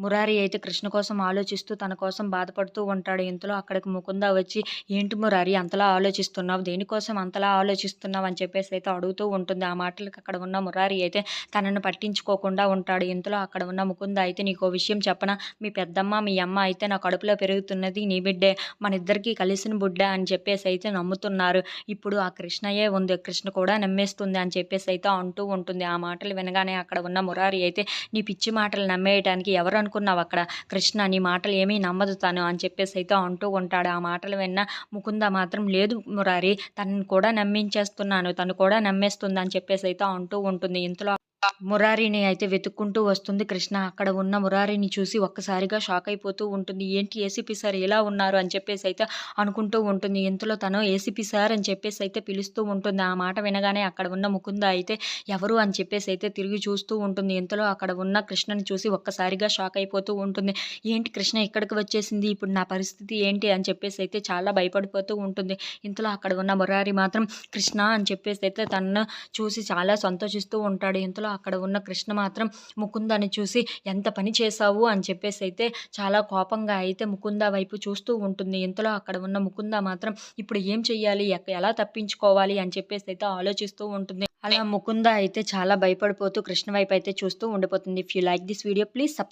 మురారి అయితే కృష్ణ కోసం ఆలోచిస్తూ తన కోసం బాధపడుతూ ఉంటాడు. ఇంతలో అక్కడికి ముకుంద వచ్చి ఏంటి మురారి అంతలా ఆలోచిస్తున్నావు? దేనికోసం అంతలా ఆలోచిస్తున్నావు? అని చెప్పేసి అయితే అడుగుతూ ఉంటుంది. ఆ మాటలకు అక్కడ ఉన్న మురారి అయితే తనను పట్టించుకోకుండా ఉంటాడు. ఇంతలో అక్కడ ఉన్న ముకుంద అయితే నీకు విషయం చెప్పనా? మీ పెద్దమ్మ మీ అమ్మ అయితే నా కడుపులో పెరుగుతున్నది. నీ బిడ్డే మన ఇద్దరికీ కలిసిన బుడ్డ అని చెప్పేసి అయితే నమ్ముతున్నారు. ఇప్పుడు ఆ కృష్ణయే ఉంది. కృష్ణ కూడా నమ్మేస్తుంది అని చెప్పేసి అయితే అంటూ ఉంటుంది. ఆ మాటలు వినగానే అక్కడ ఉన్న మురారి అయితే నీ పిచ్చి మాటలు నమ్మేయటానికి ఎవరు అనుకున్నావు అక్కడ? కృష్ణ నీ మాటలు ఏమీ నమ్మదు తను అని చెప్పేసి అయితే అంటూ ఉంటాడు. ఆ మాటలు విన్న ముకుంద మాత్రం లేదు మురారి తనను కూడా నమ్మించేస్తున్నాను తను కూడా నమ్మేస్తుంది అని చెప్పేసి అయితే అంటూ ఉంటుంది. ఇంతలో మురారిని అయితే వెతుక్కుంటూ వస్తుంది కృష్ణ. అక్కడ ఉన్న మురారిని చూసి ఒక్కసారిగా షాక్ అయిపోతూ ఉంటుంది. ఏంటి ఏసీపీ సార్ ఎలా ఉన్నారు అని చెప్పేసి అయితే అనుకుంటూ ఉంటుంది. ఇంతలో తను ఏసీపీ సార్ అని చెప్పేసి అయితే పిలుస్తూ ఉంటుంది. ఆ మాట వినగానే అక్కడ ఉన్న ముకుంద అయితే ఎవరు అని చెప్పేసి అయితే తిరిగి చూస్తూ ఉంటుంది. ఇంతలో అక్కడ ఉన్న కృష్ణని చూసి ఒక్కసారిగా షాక్ అయిపోతూ ఉంటుంది. ఏంటి కృష్ణ ఇక్కడికి వచ్చేసింది? ఇప్పుడు నా పరిస్థితి ఏంటి? అని చెప్పేసి అయితే చాలా భయపడిపోతూ ఉంటుంది. ఇంతలో అక్కడ ఉన్న మురారి మాత్రం కృష్ణ అని చెప్పేసి అయితే తనను చూసి చాలా సంతోషిస్తూ ఉంటాడు. ఇంతలో అక్కడ ఉన్న కృష్ణ మాత్రం ముకుందని చూసి ఎంత పని చేశావు? అని చెప్పేసి అయితే చాలా కోపంగా అయితే ముకుంద వైపు చూస్తూ ఉంటుంది. ఇంతలో అక్కడ ఉన్న ముకుంద మాత్రం ఇప్పుడు ఏం చెయ్యాలి? ఎక్క- ఎలా తప్పించుకోవాలి? అని చెప్పేసి అయితే ఆలోచిస్తూ ఉంటుంది. అలా ముకుంద అయితే చాలా భయపడిపోతూ కృష్ణ వైపు అయితే చూస్తూ ఉండిపోతుంది. If you like this video please subscribe